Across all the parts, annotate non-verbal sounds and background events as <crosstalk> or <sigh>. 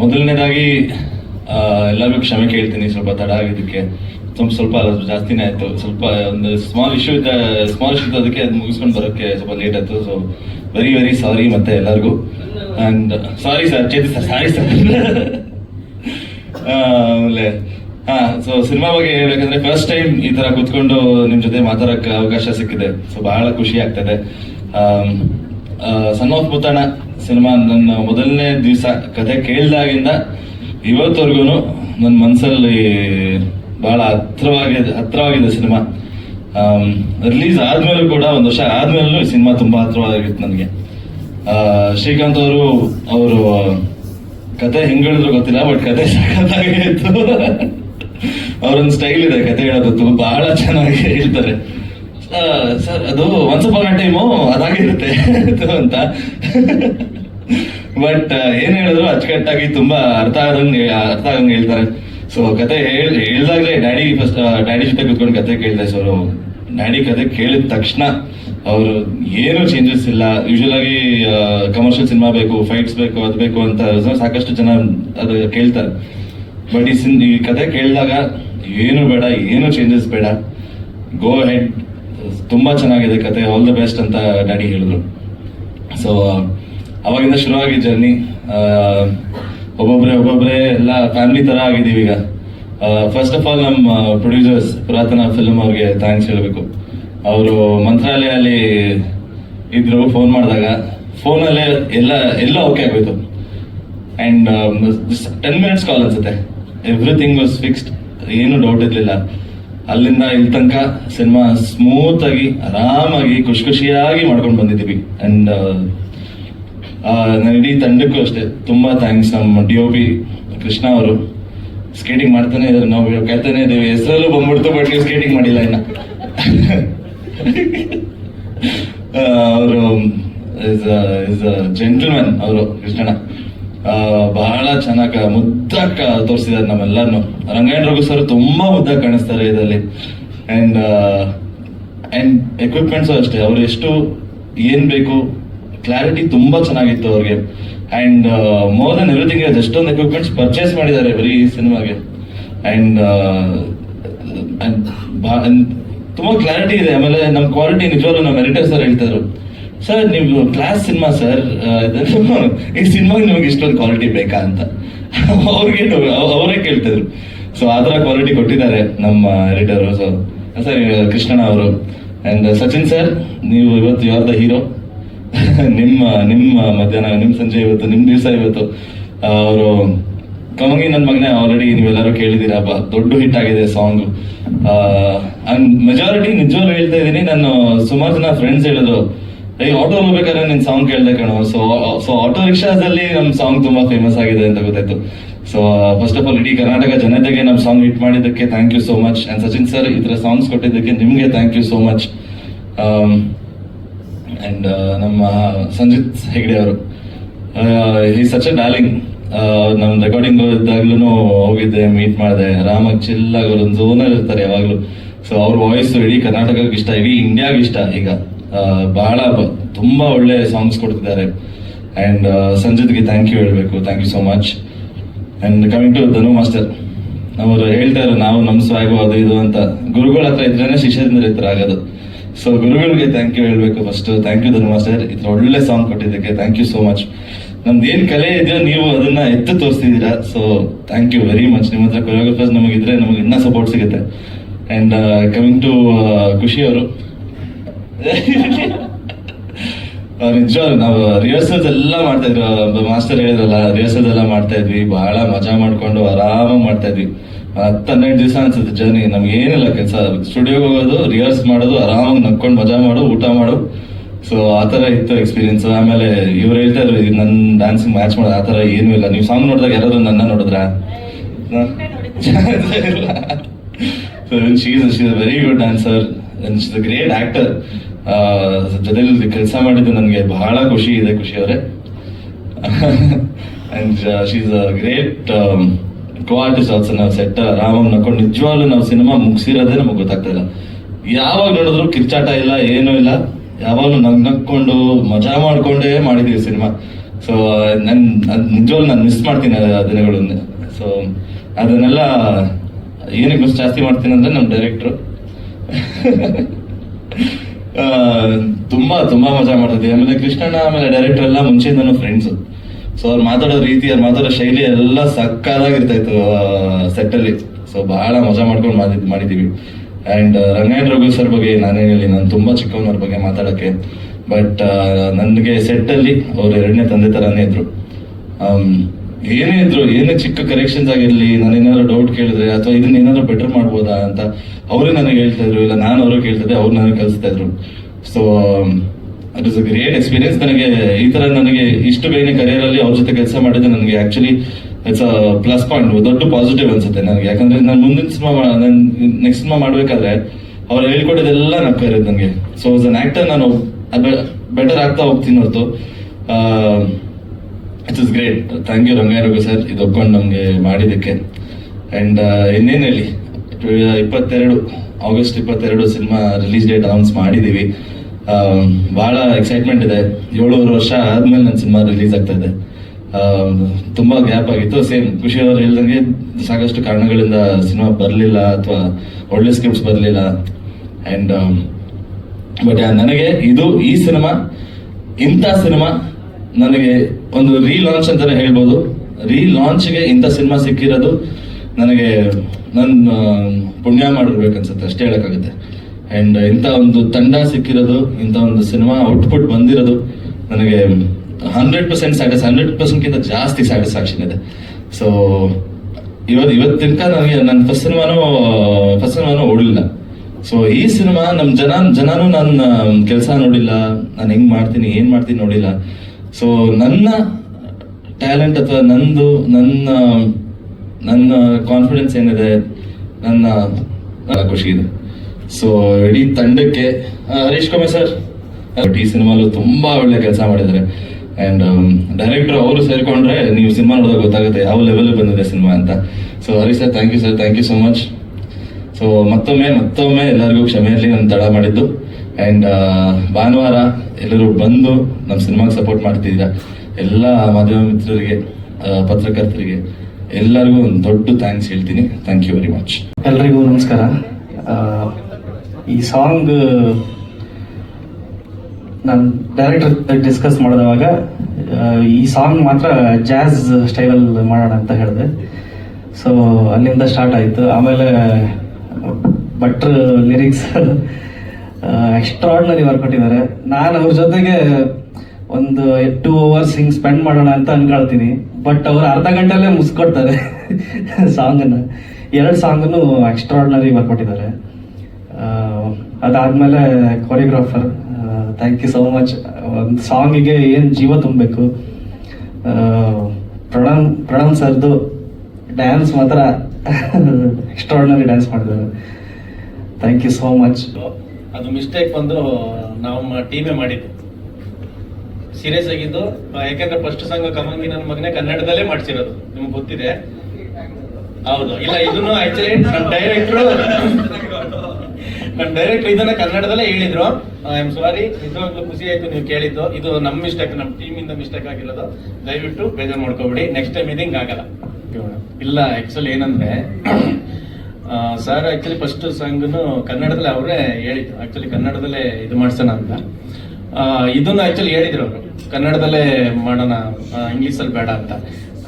ಮೊದಲನೇದಾಗಿ ಎಲ್ಲರಿಗೂ ಕ್ಷಮೆ ಕೇಳ್ತೀನಿ, ಸ್ವಲ್ಪ ತಡ ಆಗಿದ್ದಕ್ಕೆ. ಸ್ವಲ್ಪ ಸ್ವಲ್ಪ ಜಾಸ್ತಿನೇ ಆಯಿತು. ಸ್ವಲ್ಪ ಒಂದು ಸ್ಮಾಲ್ ಇಶ್ಯೂ ಇದ್ದ ಸ್ಮಾಲ್ ಇಶ್ಯೂ ಇತ್ತು ಅದಕ್ಕೆ ಅದು ಮುಗಿಸ್ಕೊಂಡು ಬರೋಕ್ಕೆ ಸ್ವಲ್ಪ ಲೇಟ್ ಆಯಿತು. ಸೊ ವೆರಿ ವೆರಿ ಸಾರಿ ಮತ್ತೆ ಎಲ್ಲರಿಗೂ. ಆ್ಯಂಡ್ ಸಾರಿ ಸರ್ ಚೇತಿ ಸರ್ ಸಾರಿ ಸರ್ ಆಮೇಲೆ, ಹಾಂ ಸೊ ಸಿನಿಮಾ ಬಗ್ಗೆ ಹೇಳ್ಬೇಕಂದ್ರೆ ಫಸ್ಟ್ ಟೈಮ್ ಈ ಥರ ಕುತ್ಕೊಂಡು ನಿಮ್ಮ ಜೊತೆ ಮಾತಾಡೋಕ್ಕೆ ಅವಕಾಶ ಸಿಕ್ಕಿದೆ. ಸೊ ಬಹಳ ಖುಷಿ ಆಗ್ತದೆ. ಸನ್ ಆಫ್ ಮುತ್ತಣ್ಣ ಸಿನಿಮಾ ನನ್ನ ಮೊದಲನೇ ದಿವಸ ಕತೆ ಕೇಳಿದಾಗಿಂದ ಇವತ್ತವರೆಗೂ ನನ್ನ ಮನಸ್ಸಲ್ಲಿ ಬಹಳ ಹತ್ರವಾಗಿದೆ ಹತ್ರವಾಗಿದೆ ಸಿನಿಮಾ. ರಿಲೀಸ್ ಆದಮೇಲೆ ಕೂಡ, ಒಂದು ವರ್ಷ ಆದಮೇಲೂ ಈ ಸಿನಿಮಾ ತುಂಬಾ ಹತ್ರವಾಗಿತ್ತು ನನಗೆ. ಶ್ರೀಕಾಂತ್ ಅವರು ಅವರು, ಕತೆ ಹೆಂಗಿದ್ರು ಗೊತ್ತಿಲ್ಲ ಬಟ್ ಕತೆ ಸಖತ್ತಾಗಿತ್ತು. ಅವ್ರೊಂದು ಸ್ಟೈಲ್ ಇದೆ, ಕತೆ ಹೇಳೋದು ಬಹಳ ಚೆನ್ನಾಗಿ ಹೇಳ್ತಾರೆ. ಸರ್, ಅದು ಒನ್ಸ್ ಅಪಾನ್ ಟೈಮು ಅದಾಗಿರುತ್ತೆ ಅಂತ. ಬಟ್ ಏನ್ ಹೇಳಿದ್ರು? ಅಚ್ಚುಕಟ್ಟಾಗಿ ತುಂಬಾ ಅರ್ಥ ಆದಂಗೆ ಅರ್ಥ ಆಗಂಗ್ ಹೇಳ್ತಾರೆ. ಸೊ ಕತೆ ಹೇಳ್ ಹೇಳ್ದಾಗ್ಲೇ ಡ್ಯಾಡಿ ಫಸ್ಟ್ ಡ್ಯಾಡಿ ಜೊತೆ ಕುತ್ಕೊಂಡು ಕತೆ ಕೇಳಿದೆ ಸೊ ಡ್ಯಾಡಿ ಕತೆ ಕೇಳಿದ ತಕ್ಷಣ ಅವರು ಏನು ಚೇಂಜಸ್ ಇಲ್ಲ. ಯೂಶುವಲ್ ಆಗಿ ಕಮರ್ಷಿಯಲ್ ಸಿನಿಮಾ ಬೇಕು ಫೈಟ್ಸ್ ಬೇಕು, ಅದು ಬೇಕು ಅಂತ ಸಾಕಷ್ಟು ಜನ ಅದು ಕೇಳ್ತಾರೆ. ಬಟ್ ಈ ಸಿನ್ ಈ ಕತೆ ಕೇಳಿದಾಗ ಏನು ಬೇಡ, ಏನು ಚೇಂಜಸ್ ಬೇಡ. ಗೋ ಹೆಡ್ ತುಂಬಾ ಚೆನ್ನಾಗಿದೆ ಕತೆ. ಆಲ್ ದ ಬೆಸ್ಟ್ ಅಂತ ಡ್ಯಾಡಿ ಹೇಳಿದ್ರು. ಸೊ ಅವಾಗಿಂದ ಶುರುವಾಗಿ ಜರ್ನಿ ಒಬ್ಬೊಬ್ರೆ ಒಬ್ಬೊಬ್ರೆ ಎಲ್ಲ ಫ್ಯಾಮಿಲಿ ತರ ಆಗಿದೀವಿ ಈಗ. ಫಸ್ಟ್ ಆಫ್ ಆಲ್ ನಮ್ಮ ಪ್ರೊಡ್ಯೂಸರ್ಸ್ ಪುರಾತನ ಫಿಲ್ಮ್ ಅವ್ರಿಗೆ ಥ್ಯಾಂಕ್ಸ್ ಹೇಳಬೇಕು. ಅವರು ಮಂತ್ರಾಲಯಲ್ಲಿ ಇದ್ರು ಫೋನ್ ಮಾಡಿದಾಗ. ಫೋನಲ್ಲೇ ಎಲ್ಲ ಎಲ್ಲ ಓಕೆ ಆಗೋಯ್ತು. ಅಂಡ್ ಟೆನ್ ಮಿನಿಟ್ಸ್ ಕಾಲ್ ಅನ್ಸುತ್ತೆ. ಎವ್ರಿಥಿಂಗ್ ವಾಸ್ ಫಿಕ್ಸ್ಡ್ ಏನು ಡೌಟ್ ಇರಲಿಲ್ಲ. ಅಲ್ಲಿಂದ ಇಲ್ಲಿ ತನಕ ಸಿನಿಮಾ ಸ್ಮೂತ್ ಆಗಿ, ಆರಾಮಾಗಿ, ಖುಷಿ ಖುಷಿಯಾಗಿ ಮಾಡ್ಕೊಂಡು ಬಂದಿದ್ದೀವಿ. ಅಂಡ್ ನನ್ನ ಇಡೀ ತಂಡಕ್ಕೂ ಅಷ್ಟೇ. ತುಂಬಾ ಥ್ಯಾಂಕ್ಸ್ ನಮ್ಮ ಡಿ ಒ ಪಿ ಕೃಷ್ಣ ಅವರು. ಸ್ಕೇಟಿಂಗ್ ಮಾಡ್ತಾನೆ ಇದ್ದಾರೆ. ನಾವು ಕೇಳ್ತಾನೆ ಇದ್ದೀವಿ. ಹೆಸರಲ್ಲೂ ಬಂದ್ಬಿಡ್ತು ಬಟ್ ನೀವು ಸ್ಕೇಟಿಂಗ್ ಮಾಡಿಲ್ಲ ಇನ್ನ. ಅವರು ಇಸ್ ಜೆಂಟಲ್ಮನ್ ಅವರು, ಕೃಷ್ಣಣ್ಣ. ಬಹಳ ಚೆನ್ನಾಗಿ ಮುದ್ದಾಕ ತೋರಿಸಿದ್ದಾರೆ ನಮ್ಮೆಲ್ಲರನ್ನು. ರಂಗಾಯಣ ರಘು ಸರ್ ತುಂಬಾ ಮುದ್ದಾಗಿ ಕಾಣಿಸ್ತಾರೆ ಇದರಲ್ಲಿ. ಅಂಡ್ ಅಂಡ್ ಎಕ್ವಿಪ್ಮೆಂಟ್ಸು ಅಷ್ಟೇ. ಅವ್ರು ಎಷ್ಟು, ಏನ್ ಬೇಕು ಕ್ಲಾರಿಟಿ ತುಂಬಾ ಚೆನ್ನಾಗಿತ್ತು ಅವ್ರಿಗೆ. ಅಂಡ್ ಮೋರ್ ದನ್ ಎವ್ರಿಥಿಂಗ್ ಎಷ್ಟೊಂದು ಎಕ್ವಿಪ್ಮೆಂಟ್ಸ್ ಪರ್ಚೇಸ್ ಮಾಡಿದ್ದಾರೆ ಬರೀ ಈ ಸಿನಿಮಾಗೆ. ಅಂಡ್ ತುಂಬಾ ಕ್ಲಾರಿಟಿ ಇದೆ. ಆಮೇಲೆ ನಮ್ಮ ಕ್ವಾಲಿಟಿ ನಿಜವಾಗ್ಲೂ ನಮ್ಮ ಎಡಿಟರ್ ಸರ್ ಹೇಳ್ತಾರೆ ಸರ್ ನೀವು ಕ್ಲಾಸ್ ಸಿನಿಮಾ ಸರ್ ಈ ಸಿನಿಮಾಗೆ ನಿಮಗೆ ಇಷ್ಟೊಂದು ಕ್ವಾಲಿಟಿ ಬೇಕಾ ಅಂತ. <laughs> ಅವ್ರಿಗೆ, ಅವರೇ ಕೇಳ್ತಿದ್ರು. ಸೊ ಆ ಥರ ಕ್ವಾಲಿಟಿ ಕೊಟ್ಟಿದ್ದಾರೆ ನಮ್ಮ ಎಡಿಟರ್ ಸೊ ಸರ್, ಕೃಷ್ಣಣ್ಣ ಅವರು. ಅಂಡ್ ಸಚಿನ್ ಸರ್ ನೀವು ಇವತ್ತು ಯು ಆರ್ ದ ಹೀರೋ <laughs> ನಿಮ್ಮ ನಿಮ್ಮ ಮಧ್ಯಾಹ್ನ ನಿಮ್ಮ ಸಂಜೆ ಇವತ್ತು ನಿಮ್ಮ ದಿವಸ ಇವತ್ತು ಅವರು ಕಮಂಗಿ ನನ್ನ ಮಗನೇ ಆಲ್ರೆಡಿ ನೀವೆಲ್ಲರೂ ಕೇಳಿದ್ದೀರಾ ದೊಡ್ಡ ಹಿಟ್ ಆಗಿದೆ ಸಾಂಗ್ ಮೆಜಾರಿಟಿ ನಿಜವಾಗ್ಲೂ ಹೇಳ್ತಾ ಇದ್ದೀನಿ, ನಾನು ಸುಮಾರು ಜನ ಫ್ರೆಂಡ್ಸ್ ಹೇಳಿದ್ರು, ಏಯ್ ಆಟೋ ಹೋಗ್ಬೇಕಾದ್ರೆ ನಿನ್ ಸಾಂಗ್ ಕೇಳ್ದೆ ಕಣೋ. ಸೊ ಸೊ ಆಟೋ ರಿಕ್ಷಾದಲ್ಲಿ ನಮ್ ಸಾಂಗ್ ತುಂಬಾ ಫೇಮಸ್ ಆಗಿದೆ ಅಂತ ಗೊತ್ತಾಯ್ತು. ಸೊ ಫಸ್ಟ್ ಆಫ್ ಆಲ್ ಇಡೀ ಕರ್ನಾಟಕ ಜನತೆಗೆ ನಮ್ ಸಾಂಗ್ ಹಿಟ್ ಮಾಡಿದ್ದಕ್ಕೆ thank you so much and Sachin sir ಈ ತರ ಸಾಂಗ್ಸ್ ಕೊಟ್ಟಿದ್ದಕ್ಕೆ ನಿಮ್ಗೆ thank you so much and ನಮ್ಮ ಸಂಜಿತ್ ಹೆಗ್ಡೆ ಅವರು. ಈ ಸಚ್ ಅ ಡಾರ್ಲಿಂಗ್ ನಮ್ಮ ರೆಕಾರ್ಡಿಂಗ್ ಇದ್ದಾಗ್ಲೂ ಹೋಗಿದ್ದೆ ಮೀಟ್ ಮಾಡಿದೆ. ಆರಾಮಾಗಿ ಚಿಲ್ಲಾಗಿ ಒಂದು ಝೋನಲ್ಲಿ ಇರ್ತಾರೆ ಯಾವಾಗಲೂ. ಸೊ ಅವ್ರ ವಾಯ್ಸ್ ಇಡೀ ಕರ್ನಾಟಕಕ್ಕೆ ಇಷ್ಟ, ಇಡೀ ಇಂಡಿಯಾಗೆ ಇಷ್ಟ ಈಗ. ಬಹಳ ತುಂಬ ಒಳ್ಳೆ ಸಾಂಗ್ಸ್ ಕೊಡ್ತಿದ್ದಾರೆ. ಅಂಡ್ ಸಂಜಿತ್ಗೆ ಥ್ಯಾಂಕ್ ಯು ಹೇಳ್ಬೇಕು. Thank you so much and coming to Dhanu master ಅವರು ಹೇಳ್ತಾರೆ ನಾವು ನಮ್ಮ ಸ್ವಾಗು ಅದು ಇದು ಅಂತ. ಗುರುಗಳ ಹತ್ರ ಇದ್ರೇನೆ ಶಿಷ್ಯರಿಂದ ಹತ್ರ ಆಗೋದು ಸೊ ಗುರುಗಳಿಗೆ ಥ್ಯಾಂಕ್ ಯು ಹೇಳ್ಬೇಕು first thank you Dharma sir ಇದ್ರ ಒಳ್ಳೆ ಸಾಂಗ್ ಕೊಟ್ಟಿದ್ದಕ್ಕೆ ಥ್ಯಾಂಕ್ ಯು ಸೋ ಮಚ್ ನಮ್ದು ಏನು ಕಲೆ ಇದೆಯೋ ನೀವು ಅದನ್ನ ಎತ್ತು ತೋರಿಸ್ತಿದ್ದೀರಾ? So thank you very much ನಿಮ್ಮ ಹತ್ರ ಕೊರಿಯೋಗ್ರಫರ್ಸ್ ನಮಗಿದ್ರೆ ನಮಗೆ ಇನ್ನೂ ಸಪೋರ್ಟ್ ಸಿಗುತ್ತೆ. ಅಂಡ್ ಕಮಿಂಗ್ ಟು ಖುಷಿ ಅವರು ನಿಜ ನಾವು ರಿಹರ್ಸಲ್ಸ್ ಎಲ್ಲ ಮಾಡ್ತಾ ಇದ್ರು. ಮಾಸ್ಟರ್ ಹೇಳಿದ್ರಲ್ಲ ರಿಹರ್ಸಲ್ಸ್ ಎಲ್ಲ ಮಾಡ್ತಾ ಇದ್ವಿ. ಬಹಳ ಮಜಾ ಮಾಡ್ಕೊಂಡು ಆರಾಮಾಗಿ ಮಾಡ್ತಾ ಇದ್ವಿ. ಹತ್ತು ಹನ್ನೆರಡು ದಿವಸ ಅನ್ಸುತ್ತೆ ಜರ್ನಿ ನಮ್ಗೆ ಏನಿಲ್ಲ ಕೆಲಸ. ಸ್ಟುಡಿಯೋಗೆ ಹೋಗೋದು ರಿಹರ್ಸ್ ಮಾಡೋದು, ಆರಾಮಾಗಿ ನಕ್ಕೊಂಡು ಮಜಾ ಮಾಡು, ಊಟ ಮಾಡು. ಸೊ ಆ ಥರ ಇತ್ತು ಎಕ್ಸ್ಪೀರಿಯನ್ಸ್ ಆಮೇಲೆ ಇವ್ರು ಹೇಳ್ತಾ ಇದ್ರು ನನ್ನ ಡ್ಯಾನ್ಸಿಂಗ್ ಮ್ಯಾಚ್ ಮಾಡೋದು, ಆ ಥರ ಏನೂ ಇಲ್ಲ. ನೀವು ಸಾಂಗ್ ನೋಡಿದಾಗ ಯಾರಾದ್ರೂ ನನ್ನ ನೋಡಿದ್ರಾ? She's she's very good dancer she's a great actor ಜೊತೆಲಿ ಕೆಲಸ ಮಾಡಿದ್ದು ನನಗೆ ಬಹಳ ಖುಷಿ ಇದೆ ಖುಷಿ ಅವರೇ. And she's a great co shots ನಾವು ಸೆಟ್ ರಾಮಮ್ ನಕ್ಕೊಂಡು ನಿಜವಾಗ್ಲೂ ನಾವು ಸಿನಿಮಾ ಮುಗಿಸಿರೋದೇ ನಮಗೆ ಗೊತ್ತಾಗ್ತಾ ಇಲ್ಲ. ಯಾವಾಗ ನೋಡಿದ್ರು ಕಿರ್ಚಾಟ ಇಲ್ಲ, ಏನೂ ಇಲ್ಲ. ಯಾವಾಗಲೂ ನಗ್ ನಕ್ಕೊಂಡು ಮಜಾ ಮಾಡಿಕೊಂಡೇ ಮಾಡಿದೀವಿ ಸಿನಿಮಾ. ಸೊ ನನ್, ಅದು ನಿಜವಾಗ್ಲೂ ನಾನು ಮಿಸ್ ಮಾಡ್ತೀನಿ ಆ ದಿನಗಳನ್ನ. ಸೊ ಅದನ್ನೆಲ್ಲ ಏನಕ್ಕೆ ಮಿಸ್ ಜಾಸ್ತಿ ಮಾಡ್ತೀನಿ ಅಂದ್ರೆ ನಮ್ಮ ಡೈರೆಕ್ಟ್ರು <laughs> ತುಂಬಾ ತುಂಬಾ ಮಜಾ ಮಾಡ್ತಿದ್ದೆ ಆಮೇಲೆ ಕೃಷ್ಣಣ್ಣ, ಆಮೇಲೆ ಡೈರೆಕ್ಟರ್ ಎಲ್ಲ ಮುಂಚೆಯಿಂದನೂ ಫ್ರೆಂಡ್ಸ್ ಸೊ ಅವ್ರು ಮಾತಾಡೋ ರೀತಿ, ಅವ್ರು ಮಾತಾಡೋ ಶೈಲಿ ಎಲ್ಲ ಸಕ್ಕದಾಗಿರ್ತಾಯಿತ್ತು ಸೆಟ್ಟಲ್ಲಿ ಸೊ ಬಹಳ ಮಜಾ ಮಾಡ್ಕೊಂಡು ಮಾಡಿದ್, ಮಾಡಿದೀವಿ. ಅಂಡ್ ರಂಗಾಯಣ ರಘು ಸರ್ ಬಗ್ಗೆ ನಾನೇನು ಹೇಳಿ, ನಾನು ತುಂಬಾ ಚಿಕ್ಕವನವ್ರ ಬಗ್ಗೆ ಮಾತಾಡಕ್ಕೆ. ಬಟ್ ನನಗೆ ಸೆಟ್ ಅಲ್ಲಿ ಅವ್ರ ಎರಡನೇ ತಂದೆ ಥರನೇ ಇದ್ರು. ಏನೇ ಇದ್ರು, ಏನೇ ಚಿಕ್ಕ ಕರೆಕ್ಷನ್ಸ್ ಆಗಿರಲಿ, ನಾನು ಏನಾದ್ರು ಡೌಟ್ ಕೇಳಿದ್ರೆ, ಅಥವಾ ಇದನ್ನ ಏನಾದ್ರು ಬೆಟರ್ ಮಾಡ್ಬೋದಾ ಅಂತ ಅವರೇ ನನಗೆ ಹೇಳ್ತಾ ಇದ್ರು, ಇಲ್ಲ ನಾನು ಅವ್ರಿಗೆ ಕೇಳ್ತಿದ್ದೆ ಅವ್ರು ನನಗೆ ಕಲಿಸ್ತಾ ಇದ್ರು. So it is great experience ನನಗೆ ಈ ತರ ನನಗೆ ಇಷ್ಟು ಬೇಗನೆ ಕರಿಯರ್ ಅಲ್ಲಿ ಅವ್ರ ಜೊತೆ ಕೆಲಸ ಮಾಡಿದ್ರೆ ನನಗೆ actually it's a plus point ದೊಡ್ಡ ಪಾಸಿಟಿವ್ ಅನ್ಸುತ್ತೆ ನನಗೆ. ಯಾಕಂದ್ರೆ ನಾನು ಮುಂದಿನ ಸಿನಿಮಾ ನೆಕ್ಸ್ಟ್ ಸಿನಿಮಾ ಮಾಡ್ಬೇಕಾದ್ರೆ ಅವ್ರು ಹೇಳ್ಕೊಡೋದೆಲ್ಲ ನಕ್ಕ ಇರೋದು ನನಗೆ. ಸೊ ಆಸ್ ಅನ್ ಆಕ್ಟರ್ ನಾನು ಬೆಟರ್ ಆಗ್ತಾ ಹೋಗ್ತೀನಿ ಹೊರತು. It is great thank you ರಂಗಾಯರಗು sir ಇದು ಒಪ್ಕೊಂಡು ನಮಗೆ ಮಾಡಿದ್ದಕ್ಕೆ. ಆ್ಯಂಡ್ ಇನ್ನೇನು ಹೇಳಿ? ಇಪ್ಪತ್ತೆರಡು ಆಗಸ್ಟ್ ಇಪ್ಪತ್ತೆರಡು ಸಿನಿಮಾ ರಿಲೀಸ್ ಡೇಟ್ ಅನೌನ್ಸ್ ಮಾಡಿದ್ದೀವಿ. ಭಾಳ ಎಕ್ಸೈಟ್ಮೆಂಟ್ ಇದೆ. ಏಳುವರೆ ವರ್ಷ ಆದ್ಮೇಲೆ ನನ್ನ ಸಿನಿಮಾ ರಿಲೀಸ್ ಆಗ್ತಾ ಇದೆ. ತುಂಬ ಗ್ಯಾಪ್ ಆಗಿತ್ತು. ಸೇಮ್ ಖುಷಿ ಅವರು ಹೇಳ್ದಂಗೆ ಸಾಕಷ್ಟು ಕಾರಣಗಳಿಂದ ಸಿನಿಮಾ ಬರಲಿಲ್ಲ ಅಥವಾ ಒಳ್ಳೆ ಸ್ಕ್ರಿಪ್ಟ್ಸ್ ಬರಲಿಲ್ಲ. ಆ್ಯಂಡ್ ಬಟ್ ನನಗೆ ಇದು ಈ ಸಿನಿಮಾ, ಇಂಥ ಸಿನಿಮಾ ನನಗೆ ಒಂದು ರೀ ಲಾಂಚ್ ಅಂತಾನೆ ಹೇಳ್ಬೋದು. ರೀ ಲಾಂಚ್ಗೆ ಇಂಥ ಸಿನಿಮಾ ಸಿಕ್ಕಿರೋದು ನನಗೆ ನನ್ನ ಪುಣ್ಯ ಮಾಡಿರ್ಬೇಕನ್ಸುತ್ತೆ. ಅಷ್ಟೇ ಹೇಳಕ್ಕಾಗುತ್ತೆ. ಆ್ಯಂಡ್ ಇಂಥ ಒಂದು ತಂಡ ಸಿಕ್ಕಿರೋದು, ಇಂಥ ಒಂದು ಸಿನಿಮಾ ಔಟ್ಪುಟ್ ಬಂದಿರೋದು ನನಗೆ ಹಂಡ್ರೆಡ್ ಪರ್ಸೆಂಟ್ ಸ್ಯಾಟಿಸ್ ಹಂಡ್ರೆಡ್ ಪರ್ಸೆಂಟ್ಗಿಂತ ಜಾಸ್ತಿ ಸ್ಯಾಟಿಸ್ಫ್ಯಾಕ್ಷನ್ ಇದೆ. ಸೊ ಇವತ್ತು ಇವತ್ತು ತನಕ ನನಗೆ ನನ್ನ ಫಸ್ಟ್ ಸಿನಿಮಾನು ಫಸ್ಟ್ ಸಿನಿಮಾನು ಓಡಲಿಲ್ಲ. ಸೊ ಈ ಸಿನಿಮಾ ನಮ್ಮ ಜನ, ಜನನು ನನ್ನ ಕೆಲಸ ನೋಡಿಲ್ಲ, ನಾನು ಹೆಂಗ್ ಮಾಡ್ತೀನಿ, ಏನು ಮಾಡ್ತೀನಿ ನೋಡಿಲ್ಲ. ಸೊ ನನ್ನ ಟ್ಯಾಲೆಂಟ್ ಅಥವಾ ನಂದು, ನನ್ನ ನನ್ನ ಕಾನ್ಫಿಡೆನ್ಸ್ ಏನಿದೆ ನನ್ನ ಖುಷಿ ಇದೆ. ಸೊ ಇಡೀ ತಂಡಕ್ಕೆ ಹರೀಶ್ ಕುಮಾರ್ ಸರ್ ಈ ಸಿನಿಮಾಲು ತುಂಬಾ ಒಳ್ಳೆ ಕೆಲಸ ಮಾಡಿದ್ದಾರೆ. ಅಂಡ್ ಡೈರೆಕ್ಟರ್ ಅವರು ಸೇರಿಕೊಂಡ್ರೆ ನೀವು ಸಿನಿಮಾ ನೋಡಿದಾಗ ಗೊತ್ತಾಗುತ್ತೆ ಯಾವ ಲೆವೆಲ್ ಬಂದಿದೆ ಸಿನಿಮಾ ಅಂತ. So Harish sir thank you sir thank you so much so ಮತ್ತೊಮ್ಮೆ ಮತ್ತೊಮ್ಮೆ ಎಲ್ಲರಿಗೂ ಕ್ಷಮೆ ಇರಲಿ, ನಾನು ತಡ ಮಾಡಿದ್ದು. ಆ್ಯಂಡ್ ಭಾನುವಾರ ಎಲ್ಲರೂ ಬಂದು ನಮ್ಮ ಸಿನಿಮಾಗೆ ಸಪೋರ್ಟ್ ಮಾಡ್ತಿದ್ದೀರಾ? ಎಲ್ಲ ಮಾಧ್ಯಮ ಮಿತ್ರರಿಗೆ ಪತ್ರಕರ್ತರಿಗೆ ಎಲ್ಲರಿಗೂ ಒಂದು ದೊಡ್ಡ ಥ್ಯಾಂಕ್ಸ್ ಹೇಳ್ತೀನಿ. ಥ್ಯಾಂಕ್ ಯು ವೆರಿ ಮಚ್ ಎಲ್ರಿಗೂ ನಮಸ್ಕಾರ. ಈ ಸಾಂಗ್ ನಾನು ಡೈರೆಕ್ಟರ್ ಡಿಸ್ಕಸ್ ಮಾಡಿದವಾಗ ಈ ಸಾಂಗ್ ಮಾತ್ರ ಜಾಝ್ ಸ್ಟೈಲಲ್ಲಿ ಮಾಡೋಣ ಅಂತ ಹೇಳಿದೆ. ಸೊ ಅಲ್ಲಿಂದ ಸ್ಟಾರ್ಟ್ ಆಯಿತು. ಆಮೇಲೆ ಭಟ್ರ್ ಲಿರಿಕ್ಸ್ ಎಕ್ಸ್ಟ್ರಾಡ್ನರಿ ಕೊಟ್ಟಿದ್ದಾರೆ. ನಾನು ಅವ್ರ ಜೊತೆಗೆ ಒಂದು ಟೂ ಅವರ್ಸ್ ಹಿಂಗೆ ಸ್ಪೆಂಡ್ ಮಾಡೋಣ ಅಂತ ಅನ್ಕೊಳ್ತೀನಿ. ಬಟ್ ಅವ್ರು ಅರ್ಧ ಗಂಟೆಲ್ಲೇ ಮುಸ್ಕೊಡ್ತಾರೆ ಸಾಂಗನ್ನು. ಎರಡು ಸಾಂಗನ್ನು ಎಕ್ಸ್ಟ್ರಾಡ್ನರಿ ವರ್ಕ್ ಕೊಟ್ಟಿದ್ದಾರೆ. ಆ, ಅದಾದ್ಮೇಲೆ choreographer thank you so much ಒಂದು ಸಾಂಗಿಗೆ ಏನು ಜೀವ ತುಂಬಬೇಕು? ಪ್ರಣಮ್ ಪ್ರಣಮ್ ಸರ್ದು ಡ್ಯಾನ್ಸ್ ಮಾತ್ರ ಎಕ್ಸ್ಟ್ರಾರ್ಡಿನರಿ ಡ್ಯಾನ್ಸ್ ಮಾಡಿದ್ದಾರೆ. ಥ್ಯಾಂಕ್ ಯು ಸೋ ಮಚ್ ಅದು ಮಿಸ್ಟೇಕ್ ಬಂದು ನಾವು ಟೀಮೇ ಮಾಡಿದ್ದು. ಸೀರಿಯಸ್ ಆಗಿದ್ದು ಯಾಕಂದ್ರೆ ಫಸ್ಟ್ ಸಾಂಗ್ ಕಮಂಗಿ ನನ್ನ ಮಗನೇ ಕನ್ನಡದಲ್ಲೇ ಮಾಡ್ಸಿರೋದು. ನಿಮ್ಗೆ ಗೊತ್ತಿದೆ? ಹೌದು. ಇಲ್ಲ, ಇದನ್ನು ಆಕ್ಚುಲಿ ಡೈರೆಕ್ಟ್ರು ನಮ್ಮ ಡೈರೆಕ್ಟ್ ಇದನ್ನ ಕನ್ನಡದಲ್ಲೇ ಹೇಳಿದ್ರು. ಐ ಆಮ್ ಸಾರಿ ನಿಜವಾಗ್ಲೂ ಖುಷಿ ಆಯ್ತು ನೀವು ಕೇಳಿದ್ದು. ಇದು ನಮ್ಮ ಮಿಸ್ಟೇಕ್ ನಮ್ಮ ಟೀಮ್ ಇಂದ ಮಿಸ್ಟೇಕ್ ಆಗಿರೋದು. ದಯವಿಟ್ಟು ಬೇಜಾರು ಮಾಡ್ಕೋಬೇಡಿ. ನೆಕ್ಸ್ಟ್ ಟೈಮ್ ಇದು ಆಗಲ್ಲ. ಇಲ್ಲ ಆಕ್ಚುಲಿ ಏನಂದ್ರೆ ಸರ್ ಆಕ್ಚುಲಿ ಫಸ್ಟ್ ಸಾಂಗ್ನು ಕನ್ನಡದಲ್ಲೇ ಅವರೇ ಹೇಳಿದ್ರು ಆಕ್ಚುಲಿ ಕನ್ನಡದಲ್ಲೇ ಇದು ಮಾಡ್ಸೋಣ ಅಂತ. ಇದನ್ನ ಇದನ್ನು ಆಕ್ಚುಲಿ ಹೇಳಿದ್ರು ಅವರು. ಕನ್ನಡದಲ್ಲೇ ಮಾಡೋಣ ಇಂಗ್ಲೀಷಲ್ಲಿ ಬೇಡ ಅಂತ.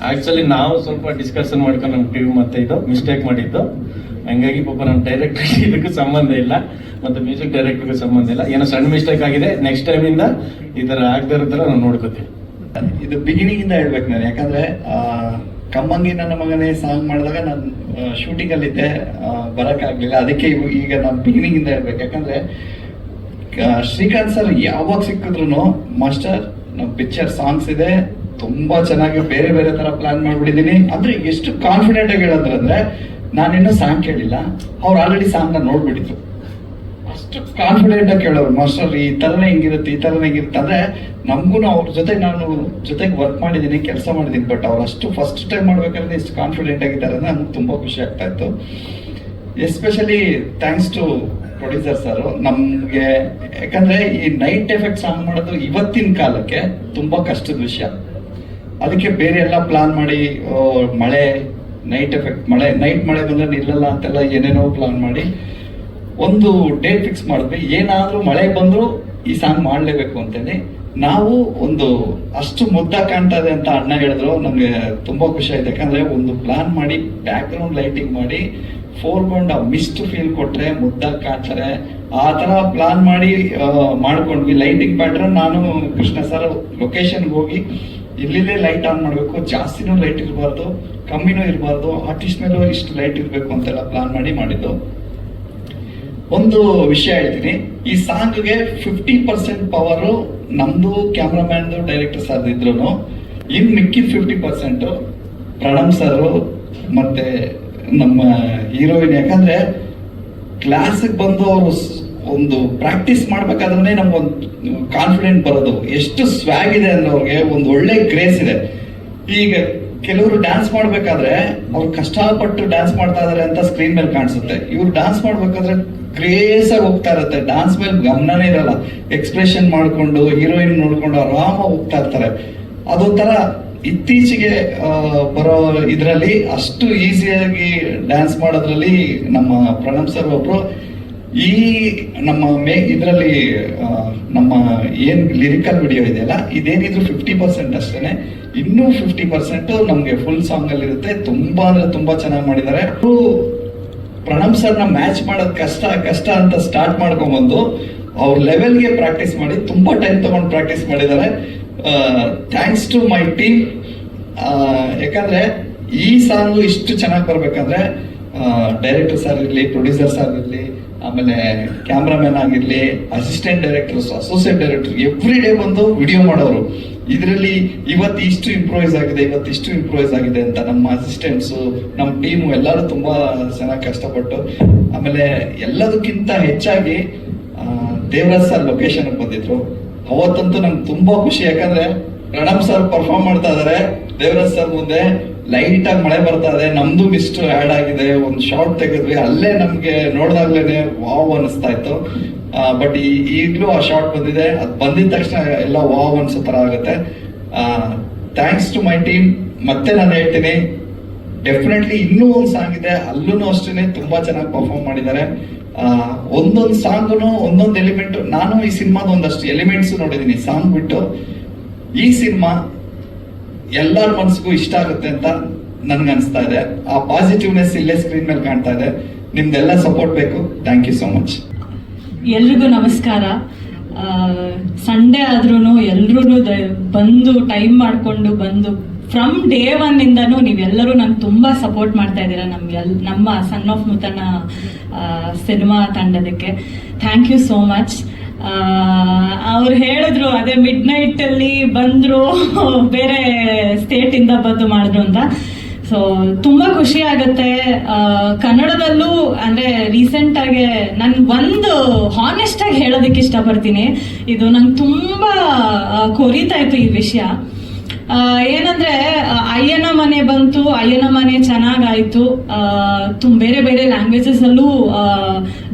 ಆಕ್ಚುಲಿ ನಾವು ಸ್ವಲ್ಪ ಡಿಸ್ಕಷನ್ ಮಾಡ್ಕೊಂಡು ನಮ್ಮ ಟಿವಿ ಮತ್ತೆ ಇದು ಮಿಸ್ಟೇಕ್ ಮಾಡಿದ್ದು. ಹಂಗಾಗಿ ಪಾಪ ನಮ್ಮ ಡೈರೆಕ್ಟರ್ ಇದಕ್ಕೂ ಸಂಬಂಧ ಇಲ್ಲ. ಮತ್ತೆ ಮ್ಯೂಸಿಕ್ ಡೈರೆಕ್ಟರ್ಗೂ ಸಂಬಂಧ ಇಲ್ಲ. ಏನೋ ಸಣ್ಣ ಮಿಸ್ಟೇಕ್ ಆಗಿದೆ. ನೆಕ್ಸ್ಟ್ ಟೈಮಿಂದ ಈ ಥರ ಆಗದೇ ಇರೋ ನಾವು ನೋಡ್ಕೋತೀವಿ ಇದು ಬಿಗಿನಿಂಗ್ ಇಂದ ಹೇಳ್ಬೇಕು ನಾನು. ಯಾಕಂದ್ರೆ ಕಮ್ಮಂಗಿ ನನ್ನ ಮಗನೇ ಸಾಂಗ್ ಮಾಡಿದಾಗ ನಾನು ಶೂಟಿಂಗಲ್ಲಿದ್ದೆ ಬರೋಕ್ಕಾಗಲಿಲ್ಲ. ಅದಕ್ಕೆ ಈಗ ನಾನು ಬಿಗಿನಿಂಗ್ ಇಂದ ಹೇಳ್ಬೇಕು. ಯಾಕಂದ್ರೆ ಶ್ರೀಕಾಂತ್ ಸರ್ ಯಾವಾಗ ಸಿಕ್ಕಿದ್ರು ಮಾಸ್ಟರ್ ನಮ್ಮ ಪಿಕ್ಚರ್ ಸಾಂಗ್ಸ್ ಇದೆ. ತುಂಬಾ ಚೆನ್ನಾಗಿ ಬೇರೆ ಬೇರೆ ತರ ಪ್ಲಾನ್ ಮಾಡ್ಬಿಟ್ಟಿದ್ದೀನಿ. ಅಂದ್ರೆ ಎಷ್ಟು ಕಾನ್ಫಿಡೆಂಟ್ ಆಗಿ ಹೇಳಂದ್ರೆ ಅಂದ್ರೆ ನಾನಿನ್ನೂ ಸಾಂಗ್ ಕೇಳಿಲ್ಲ. ಅವ್ರು ಆಲ್ರೆಡಿ ಸಾಂಗ್ ನೋಡ್ಬಿಟ್ಟಿದ್ರು. ಅಷ್ಟು ಕಾನ್ಫಿಡೆಂಟ್ ಆಗಿ ಕೇಳೋರು ಮಾಸ್ಟರ್, ಈ ತರನೇ ಹಿಂಗಿರುತ್ತೆ, ಈ ತರನೇ ಹಿಂಗಿರುತ್ತೆ. ಅಂದ್ರೆ ನಮಗೂ ಅವ್ರ ಜೊತೆ ನಾನು ಜೊತೆಗೆ ವರ್ಕ್ ಮಾಡಿದ್ದೀನಿ, ಕೆಲಸ ಮಾಡಿದ್ದೀನಿ ಬಟ್ ಅವ್ರು ಅಷ್ಟು ಫಸ್ಟ್ ಟೈಮ್ ಮಾಡ್ಬೇಕಾದ್ರೆ ಇಷ್ಟು ಕಾನ್ಫಿಡೆಂಟ್ ಆಗಿದ್ದಾರೆ ಅಂದ್ರೆ ನಮ್ಗೆ ತುಂಬಾ ಖುಷಿ ಆಗ್ತಾ ಇತ್ತು. Especially thanks to producer sir. ನಮ್ಗೆ, ಯಾಕಂದ್ರೆ ಈ ನೈಟ್ ಎಫೆಕ್ಟ್ ಸಾಂಗ್ ಮಾಡೋದು ಇವತ್ತಿನ ಕಾಲಕ್ಕೆ ತುಂಬಾ ಕಷ್ಟದ ವಿಷಯ. ಅದಕ್ಕೆ ಬೇರೆ ಎಲ್ಲ ಪ್ಲಾನ್ ಮಾಡಿ ಮಳೆ ನೈಟ್ ಎಫೆಕ್ಟ್ ಮಳೆ ನೈಟ್ ಮಳೆ ಬಂದ್ರೆ ನಿಲ್ಲಲ್ಲ ಅಂತೆಲ್ಲ ಏನೇನೋ ಪ್ಲಾನ್ ಮಾಡಿ ಒಂದು ಡೇಟ್ ಫಿಕ್ಸ್ ಮಾಡಿದ್ವಿ. ಏನಾದ್ರೂ ಮಳೆ ಬಂದ್ರು ಈ ಸಾಂಗ್ ಮಾಡಲೇಬೇಕು ಅಂತೇಳಿ ನಾವು ಒಂದು ಅಷ್ಟು ಮುದ್ದ ಇದೆ ಅಂತ ಅಣ್ಣ ಹೇಳಿದ್ರು. ನಮಗೆ ತುಂಬಾ ಖುಷಿ ಆಯ್ತು. ಯಾಕಂದ್ರೆ ಒಂದು ಪ್ಲಾನ್ ಮಾಡಿ ಬ್ಯಾಕ್ ಗ್ರೌಂಡ್ ಲೈಟಿಂಗ್ ಮಾಡಿ ಫೋರ್ ಗ್ರೌಂಡ್ ಮಿಸ್ಟ್ ಫೀಲ್ ಕೊಟ್ರೆ ಮುದ್ದಾಗಿ ಕಾಣ್ತಾರೆ. ಆ ಥರ ಪ್ಲಾನ್ ಮಾಡಿ ಆ, ಮಾಡ್ಕೊಂಡ್ವಿ. ಲೈಟಿಂಗ್ ಪ್ಯಾಟ್ರನ್ ನಾನು ಕೃಷ್ಣ ಸರ್ ಲೊಕೇಶನ್ಗೆ ಹೋಗಿ ಇಲ್ಲಿಲ್ಲೇ ಲೈಟ್ ಆನ್ ಮಾಡಬೇಕು, ಜಾಸ್ತಿನೂ ಲೈಟ್ ಇರಬಾರ್ದು, ಕಮ್ಮಿನೂ ಇರಬಾರ್ದು ಆರ್ಟಿಸ್ಟ್ ಮೇಲೂ ಇಷ್ಟು ಲೈಟ್ ಇರಬೇಕು ಅಂತೆಲ್ಲ ಪ್ಲಾನ್ ಮಾಡಿ ಮಾಡಿದ್ದು. ಒಂದು ವಿಷಯ ಹೇಳ್ತೀನಿ, ಈ ಸಾಂಗ್ಗೆ ಫಿಫ್ಟಿ ಪರ್ಸೆಂಟ್ ಪವರು ನಮ್ದು ಕ್ಯಾಮ್ರಾಮ್ಯಾನ್ದು ಡೈರೆಕ್ಟರ್ ಸರ್ ಇದ್ರು ಇನ್ ಮಿಕ್ಕಿದ ಫಿಫ್ಟಿ ಪರ್ಸೆಂಟ್ ಪ್ರಣಮ್ ಸರ್ ಮತ್ತೆ ನಮ್ಮ ಹೀರೋಯಿನ್ ಯಾಕಂದ್ರೆ ಕ್ಲಾಸಿಗೆ ಬಂದು ಅವರು ಒಂದು ಪ್ರಾಕ್ಟೀಸ್ ಮಾಡ್ಬೇಕಾದ್ರೆ ನಮ್ಗೊಂದು ಕಾನ್ಫಿಡೆಂಟ್ ಬರೋದು. ಎಷ್ಟು ಸ್ವ್ಯಾಗ್ ಇದೆ ಅನ್ನೋರಿಗೆ ಒಂದು ಒಳ್ಳೆ ಗ್ರೇಸ್ ಇದೆ. ಈಗ ಕೆಲವರು ಡ್ಯಾನ್ಸ್ ಮಾಡ್ಬೇಕಾದ್ರೆ ಅವ್ರು ಕಷ್ಟಪಟ್ಟು ಡ್ಯಾನ್ಸ್ ಮಾಡ್ತಾ ಇದಾರೆ ಅಂತ ಸ್ಕ್ರೀನ್ ಮೇಲೆ ಕಾಣಿಸುತ್ತೆ. ಇವ್ರು ಡ್ಯಾನ್ಸ್ ಮಾಡ್ಬೇಕಾದ್ರೆ ಕ್ರೇಸ್ ಆಗಿ ಹೋಗ್ತಾ ಇರುತ್ತೆ. ಡ್ಯಾನ್ಸ್ ಮೇಲೆ ಗಮನನೇ ಇರಲ್ಲ. ಎಕ್ಸ್ಪ್ರೆಷನ್ ಮಾಡ್ಕೊಂಡು ಹೀರೋಯಿನ್ ನೋಡ್ಕೊಂಡು ಆರಾಮಾಗಿ ಹೋಗ್ತಾ ಇರ್ತಾರೆ. ಅದೊಂಥರ ಇತ್ತೀಚೆಗೆ ಬರೋ ಇದರಲ್ಲಿ ಅಷ್ಟು ಈಸಿಯಾಗಿ ಡ್ಯಾನ್ಸ್ ಮಾಡೋದ್ರಲ್ಲಿ ನಮ್ಮ ಪ್ರಣಮ್ ಸರ್ ಒಬ್ರು ಈ ನಮ್ಮ ಮೇ ಇದರಲ್ಲಿ ನಮ್ಮ ಏನ್ ಲಿರಿಕಲ್ ವಿಡಿಯೋ ಇದೆಯಲ್ಲ, ಇದೇನಿದ್ರು ಫಿಫ್ಟಿ ಪರ್ಸೆಂಟ್ ಅಷ್ಟೇನೆ. ಇನ್ನೂ ಫಿಫ್ಟಿ ಪರ್ಸೆಂಟ್ ನಮ್ಗೆ ಫುಲ್ ಸಾಂಗ್ ಅಲ್ಲಿ ಇರುತ್ತೆ. ತುಂಬಾ ಅಂದ್ರೆ ತುಂಬಾ ಚೆನ್ನಾಗಿ ಮಾಡಿದ್ದಾರೆ. ಪ್ರಣಮ್ ಸರ್ನ ಮ್ಯಾಚ್ ಮಾಡೋದು ಕಷ್ಟ ಕಷ್ಟ ಅಂತ ಸ್ಟಾರ್ಟ್ ಮಾಡ್ಕೊಂಡ್ಬಂದು ಅವ್ರ ಲೆವೆಲ್ಗೆ ಪ್ರಾಕ್ಟೀಸ್ ಮಾಡಿ, ತುಂಬಾ ಟೈಮ್ ತಗೊಂಡು ಪ್ರಾಕ್ಟೀಸ್ ಮಾಡಿದ್ದಾರೆ. ಥ್ಯಾಂಕ್ಸ್ ಟು ಮೈ ಟೀಮ್ ಯಾಕಂದ್ರೆ ಈ ಸಾಂಗ್ ಇಷ್ಟು ಚೆನ್ನಾಗಿ ಬರ್ಬೇಕಂದ್ರೆ ಡೈರೆಕ್ಟರ್ ಆಗಿರಲಿ ಪ್ರೊಡ್ಯೂಸರ್ಸ್ ಆಗಿರಲಿ, ಆಮೇಲೆ ಕ್ಯಾಮ್ರಾಮನ್ ಆಗಿರಲಿ assistant directors associate director every day ಬಂದು ವಿಡಿಯೋ ಮಾಡೋರು. ಇದರಲ್ಲಿ ಇವತ್ತು ಇಷ್ಟು ಇಂಪ್ರೂವೈಸ್ ಆಗಿದೆ, ಇವತ್ತು ಇಷ್ಟು ಇಂಪ್ರೂವೈಸ್ ಆಗಿದೆ ಅಂತ ನಮ್ಮ ಅಸಿಸ್ಟೆಂಟ್ಸ್ ನಮ್ಮ ಟೀಮು ಎಲ್ಲರೂ ತುಂಬಾ ಚೆನ್ನಾಗಿ ಕಷ್ಟಪಟ್ಟು, ಆಮೇಲೆ ಎಲ್ಲದಕ್ಕಿಂತ ಹೆಚ್ಚಾಗಿ ದೇವರಾಜ್ ಸರ್ ಲೊಕೇಶನ್ ಬಂದಿದ್ರು. ಅವತ್ತಂತೂ ನಂಗೆ ತುಂಬಾ ಖುಷಿ, ಯಾಕಂದ್ರೆ ಪ್ರಣಮ್ ಸರ್ ಪರ್ಫಾರ್ಮ್ ಮಾಡ್ತಾ ಇದಾರೆ, ದೇವರಾಜ್ ಸರ್ ಮುಂದೆ. ಲೈಟ್ ಆಗಿ ಮಳೆ ಬರ್ತಾ ಇದೆ, ನಮ್ದು ಮಿಸ್ಟ್ ಆಡ್ ಆಗಿದೆ, ಒಂದು ಶಾರ್ಟ್ ತೆಗೆದ್ವಿ. ಅಲ್ಲೇ ನಮ್ಗೆ ನೋಡ್ದಾಗ್ಲೇನೆ ವಾವ್ ಅನಿಸ್ತಾ ಇತ್ತು. ಬಟ್ ಈಗಲೂ ಆ ಶಾರ್ಟ್ ಬಂದಿದೆ. ಅದು ಬಂದಿದ ತಕ್ಷಣ ಎಲ್ಲ ವಾವ್ ಅನ್ಸೋ ತರ ಆಗುತ್ತೆ. ಥ್ಯಾಂಕ್ಸ್ ಟು ಮೈ ಟೀಮ್ ಮತ್ತೆ ನಾನು ಹೇಳ್ತೀನಿ ಡೆಫಿನೆಟ್ಲಿ ಇನ್ನೂ ಒಂದು ಸಾಂಗ್ ಇದೆ. ಅಲ್ಲೂ ಅಷ್ಟೇ ತುಂಬಾ ಚೆನ್ನಾಗಿ ಪರ್ಫಾರ್ಮ್ ಮಾಡಿದ್ದಾರೆ. ಒಂದೊಂದು ಸಾಂಗ್ನು ಒಂದೊಂದು ಎಲಿಮೆಂಟ್ ನಾನು ಈ ಸಿನಿಮಾದ ಒಂದಷ್ಟು ಎಲಿಮೆಂಟ್ಸ್ ನೋಡಿದೀನಿ. ಸಾಂಗ್ ಬಿಟ್ಟು ಈ ಸಿನಿಮಾ ಎಲ್ಲರ ಮನ್ಸಿಗೂ ಇಷ್ಟ ಆಗುತ್ತೆ ಅಂತ ನನ್ಗೆ ಅನಿಸ್ತಾ ಇದೆ. ಆ ಪಾಸಿಟಿವ್ನೆಸ್ ಇಲ್ಲೇ ಸ್ಕ್ರೀನ್ ಮೇಲೆ ಕಾಣ್ತಾ ಇದೆ. ನಿಮ್ದೆಲ್ಲ ಸಪೋರ್ಟ್ ಬೇಕು. ಥ್ಯಾಂಕ್ ಯು ಸೋ ಮಚ್ ಎಲ್ರಿಗೂ ನಮಸ್ಕಾರ. ಸಂಡೇ ಆದ್ರೂ ಎಲ್ರೂ ಬಂದು ಟೈಮ್ ಮಾಡಿಕೊಂಡು ಬಂದು ಫ್ರಮ್ ಡೇ ಒನ್ ಇಂದನೂ ನೀವೆಲ್ಲರೂ ನಂಗೆ ತುಂಬ ಸಪೋರ್ಟ್ ಮಾಡ್ತಾ ಇದ್ದೀರಾ ಎಲ್, ನಮ್ಮ ಸನ್ ಆಫ್ ಮುತನ ಸಿನಿಮಾ ತಂಡದಕ್ಕೆ. ಥ್ಯಾಂಕ್ ಯು ಸೋ ಮಚ್ ಅವ್ರು ಹೇಳಿದ್ರು ಅದೇ ಮಿಡ್ ನೈಟಲ್ಲಿ ಬಂದ್ರು ಬೇರೆ ಸ್ಟೇಟಿಂದ ಬಂದು ಮಾಡಿದ್ರು ಅಂತ. ಸೊ ತುಂಬಾ ಖುಷಿ ಆಗತ್ತೆ. ಆ, ಕನ್ನಡದಲ್ಲೂ ಅಂದ್ರೆ ರೀಸೆಂಟ್ ಆಗಿ ನನ್ ಒಂದು ಹಾನೆಸ್ಟ್ ಆಗಿ ಹೇಳೋದಕ್ಕೆ ಇಷ್ಟಪಡ್ತೀನಿ. ಇದು ನಂಗೆ ತುಂಬಾ ಕೊರಿತಾ ಇತ್ತು ಈ ವಿಷಯ. ಆ, ಏನಂದ್ರೆ ಅಯ್ಯನ ಮನೆ ಬಂತು ಅಯ್ಯನ ಮನೆ ಚೆನ್ನಾಗಾಯ್ತು. ಆ, ತುಂ ಬೇರೆ ಬೇರೆ ಲ್ಯಾಂಗ್ವೇಜಸ್ ಅಲ್ಲೂ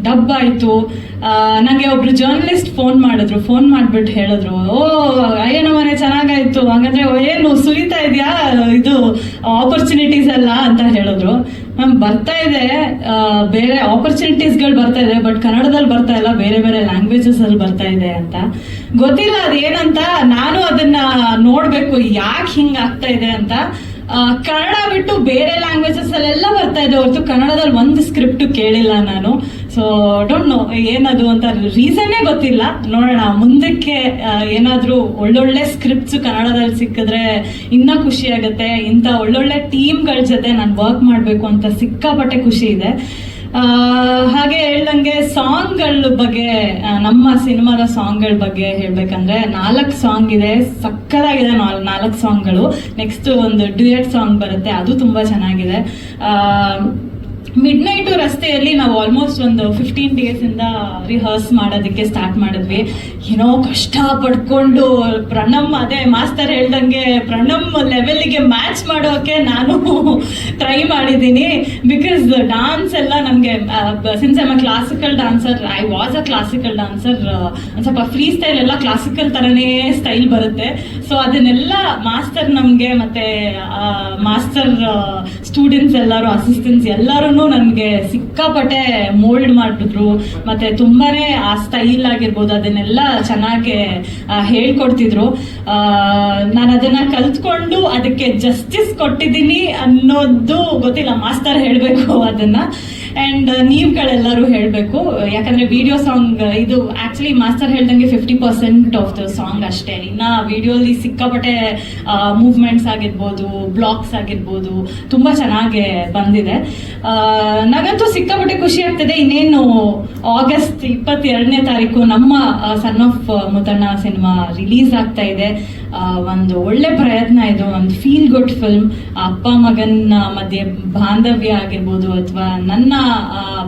ಡಬ್ ಆಯ್ತು. ಆ, ನಂಗೆ ಒಬ್ರು ಜರ್ನಲಿಸ್ಟ್ ಫೋನ್ ಮಾಡಿದ್ರು. ಫೋನ್ ಮಾಡ್ಬಿಟ್ಟು ಹೇಳಿದ್ರು ಓ ಅಯ್ಯನ ಮನೆ ಚೆನ್ನಾಗಾಯ್ತು. ಹಂಗಂದ್ರೆ ಏನು ಸುರಿತಾ ಇದೆಯಾ? ಇದು ಆಪರ್ಚುನಿಟೀಸ್ ಎಲ್ಲ ಅಂತ ಹೇಳಿದ್ರು. ಮ್ಯಾಮ್ ಬರ್ತಾ ಇದೆ. ಬೇರೆ ಆಪರ್ಚುನಿಟೀಸ್ಗಳು ಬರ್ತಾ ಇದೆ ಬಟ್ ಕನ್ನಡದಲ್ಲಿ ಬರ್ತಾ ಇಲ್ಲ. ಬೇರೆ ಬೇರೆ ಲ್ಯಾಂಗ್ವೇಜಸ್ ಅಲ್ಲಿ ಬರ್ತಾ ಇದೆ ಅಂತ. ಗೊತ್ತಿಲ್ಲ ಅದೇನಂತ? ನಾನು ಅದನ್ನ ನೋಡ್ಬೇಕು. ಯಾಕೆ ಹಿಂಗಾಗ್ತಾ ಇದೆ ಅಂತ? ಕನ್ನಡ ಬಿಟ್ಟು ಬೇರೆ ಲ್ಯಾಂಗ್ವೇಜಸ್ ಅಲ್ಲೆಲ್ಲ ಬರ್ತಾ ಇದೆ ಹೊರತು ಕನ್ನಡದಲ್ಲಿ ಒಂದು ಸ್ಕ್ರಿಪ್ಟ್ ಕೇಳಿಲ್ಲ ನಾನು. ಸೊ ಡೋಂಟ್ ನೋ ಏನದು ಅಂತ ರೀಸನ್ನೇ ಗೊತ್ತಿಲ್ಲ. ನೋಡೋಣ, ಮುಂದಕ್ಕೆ ಏನಾದರೂ ಒಳ್ಳೊಳ್ಳೆ ಸ್ಕ್ರಿಪ್ಟ್ಸ್ ಕನ್ನಡದಲ್ಲಿ ಸಿಕ್ಕಿದ್ರೆ ಇನ್ನ ಖುಷಿ ಆಗುತ್ತೆ. ಇಂಥ ಒಳ್ಳೊಳ್ಳೆ ಟೀಮ್ಗಳ ಜೊತೆ ನಾನು ವರ್ಕ್ ಮಾಡಬೇಕು ಅಂತ ಸಿಕ್ಕಾಪಟ್ಟೆ ಖುಷಿ ಇದೆ. ಹಾಗೆ ಹೇಳ್ದಂಗೆ ಸಾಂಗ್ಗಳ ಬಗ್ಗೆ ನಮ್ಮ ಸಿನಿಮಾದ ಸಾಂಗ್ಗಳ ಬಗ್ಗೆ ಹೇಳ್ಬೇಕಂದ್ರೆ ನಾಲ್ಕು ಸಾಂಗ್ ಇದೆ, ಸಕ್ಕತ್ತಾಗಿದೆ ನಾಲ್, ನಾಲ್ಕು ಸಾಂಗ್ಗಳು. ನೆಕ್ಸ್ಟ್ ಒಂದು ಡ್ಯೂಯೆಟ್ ಸಾಂಗ್ ಬರುತ್ತೆ, ಅದು ತುಂಬಾ ಚೆನ್ನಾಗಿದೆ. ಮಿಡ್ ನೈಟು ರಸ್ತೆಯಲ್ಲಿ ನಾವು ಆಲ್ಮೋಸ್ಟ್ ಒಂದು ಫಿಫ್ಟೀನ್ ಡೇಸ್ ಇಂದ ರಿಹರ್ಸ್ ಮಾಡೋದಕ್ಕೆ ಸ್ಟಾರ್ಟ್ ಮಾಡಿದ್ವಿ. ಏನೋ ಕಷ್ಟ ಪಡ್ಕೊಂಡು ಪ್ರಣಮ್ ಅದೇ ಮಾಸ್ತರ್ ಹೇಳ್ದಂಗೆ ಪ್ರಣಮ್ ಲೆವೆಲ್ಗೆ ಮ್ಯಾಚ್ ಮಾಡೋಕೆ ನಾನು ಟ್ರೈ ಮಾಡಿದ್ದೀನಿ. ಬಿಕಾಸ್ ಡಾನ್ಸ್ ಎಲ್ಲ ನಮಗೆ since I'm a classical dancer I was a classical dancer ಸ್ವಲ್ಪ ಫ್ರೀ ಸ್ಟೈಲ್ ಎಲ್ಲ ಕ್ಲಾಸಿಕಲ್ ಥರನೇ ಸ್ಟೈಲ್ ಬರುತ್ತೆ. ಸೊ ಅದನ್ನೆಲ್ಲ ಮಾಸ್ತರ್ ನಮಗೆ ಮತ್ತೆ ಮಾಸ್ತರ್ ಸ್ಟೂಡೆಂಟ್ಸ್ ಎಲ್ಲರೂ ಅಸಿಸ್ಟೆಂಟ್ಸ್ ಎಲ್ಲರೂ ನನಗೆ ಸಿಕ್ಕಾಪಟ್ಟೆ ಮೋಲ್ಡ್ ಮಾಡಿಬಿಟ್ರು. ಮತ್ತೆ ತುಂಬಾನೇ ಆ ಸ್ಟೈಲ್ ಆಗಿರ್ಬೋದು, ಅದನ್ನೆಲ್ಲ ಚೆನ್ನಾಗಿ ಹೇಳ್ಕೊಡ್ತಿದ್ರು. ನಾನು ಅದನ್ನ ಕಲ್ತ್ಕೊಂಡು ಅದಕ್ಕೆ ಜಸ್ಟಿಸ್ ಕೊಟ್ಟಿದ್ದೀನಿ ಅನ್ನೋದು ಗೊತ್ತಿಲ್ಲ. ಮಾಸ್ತರ್ ಹೇಳಬೇಕು ಅದನ್ನ. ಆ್ಯಂಡ್ ನೀವುಗಳೆಲ್ಲರೂ ಹೇಳಬೇಕು, ಯಾಕಂದ್ರೆ ವಿಡಿಯೋ ಸಾಂಗ್ ಇದು ಆಕ್ಚುಲಿ ಮಾಸ್ಟರ್ ಹೇಳ್ದಂಗೆ fifty percent of the song ಅಷ್ಟೇ. ಇನ್ನ ವಿಡಿಯೋಲಿ ಸಿಕ್ಕಾಪಟ್ಟೆ ಮೂವ್ಮೆಂಟ್ಸ್ ಆಗಿರ್ಬೋದು ಬ್ಲಾಕ್ಸ್ ಆಗಿರ್ಬೋದು, ತುಂಬಾ ಚೆನ್ನಾಗಿ ಬಂದಿದೆ. ನಗಂತೂ ನನಗಂತೂ ಸಿಕ್ಕಾಪಟ್ಟೆ ಖುಷಿ ಆಗ್ತದೆ. ಇನ್ನೇನು ಆಗಸ್ಟ್ ಇಪ್ಪತ್ತೆರಡನೇ ತಾರೀಕು ನಮ್ಮ son of Muthanna cinema release ಆಗ್ತಾ ಇದೆ. ಒಂದು ಒಳ್ಳೆ ಪ್ರಯತ್ನ ಇದು, ಒಂದು ಫೀಲ್ ಗುಡ್ ಫಿಲ್ಮ್ ಅಪ್ಪ ಮಗನ ಮಧ್ಯೆ ಬಾಂಧವ್ಯ ಆಗಿರ್ಬೋದು ಅಥವಾ ನನ್ನ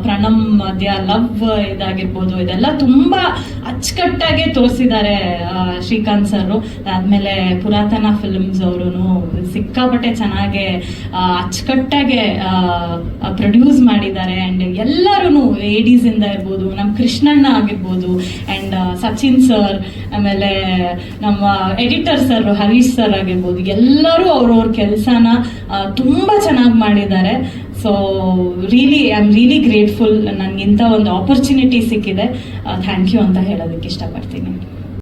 ಪ್ರಣಮ್ ಮಧ್ಯ ಲವ್ ಇದಾಗಿರ್ಬೋದು, ಇದೆಲ್ಲ ತುಂಬಾ ಅಚ್ಚುಕಟ್ಟಾಗಿ ತೋರಿಸಿದ್ದಾರೆ ಶ್ರೀಕಾಂತ್ ಸರ್ ಆದ್ಮೇಲೆ ಪುರಾತನ ಫಿಲ್ಮ್ಸ್ ಅವರು ಸಿಕ್ಕಾಪಟ್ಟೆ ಚೆನ್ನಾಗಿ ಅಚ್ಚುಕಟ್ಟಾಗೆ ಪ್ರೊಡ್ಯೂಸ್ ಮಾಡಿದ್ದಾರೆ. ಅಂಡ್ ಎಲ್ಲರೂ ಲೇಡೀಸ್ ಇಂದ ಇರ್ಬೋದು ನಮ್ಮ ಕೃಷ್ಣಣ್ಣ ಆಗಿರ್ಬೋದು ಅಂಡ್ ಸಚಿನ್ ಸರ್ ಆಮೇಲೆ ನಮ್ಮ ಎಡಿಟರ್ ಸರ್, ಹರೀಶ್ ಸರ್ ಆಗಿರ್ಬೋದು, ಎಲ್ಲರೂ ಅವ್ರವ್ರ ಕೆಲಸನ ತುಂಬ ಚೆನ್ನಾಗಿ ಮಾಡಿದ್ದಾರೆ. So really I am really grateful ನನಗಿಂತ ಒಂದು ಆಪರ್ಚುನಿಟಿ ಸಿಕ್ಕಿದೆ. ಥ್ಯಾಂಕ್ ಯು ಅಂತ ಹೇಳೋದಕ್ಕೆ ಇಷ್ಟಪಡ್ತೀನಿ.